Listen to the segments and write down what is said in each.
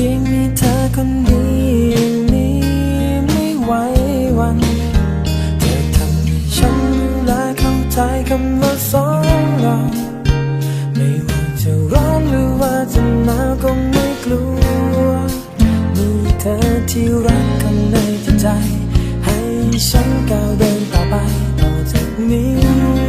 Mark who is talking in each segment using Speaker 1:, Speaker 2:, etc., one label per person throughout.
Speaker 1: พียงมีเธอคนเดียวนี้ไม่ไหววัน เธอทำให้ฉันรู้และเข้าใจคำว่าสองเรา ไม่ว่าจะร้อนหรือว่าจะหนาวก็ไม่กลัว มีเธอที่รักข้างในจิตใจ ให้ฉันก้าวเดินต่อไปต่อจากนี้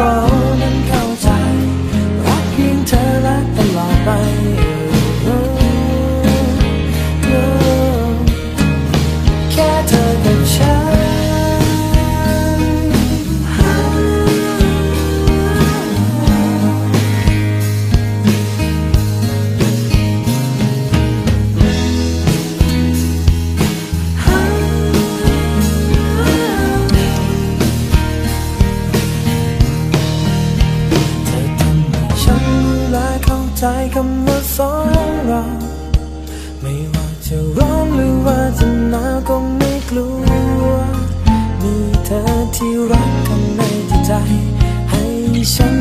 Speaker 1: เรานั้น ใจคำว่าสองเรา ไม่ว่าจะร้อนหรือว่าจะหนาวก็ไม่กลัว มีเธอที่รักข้างในใจให้ฉัน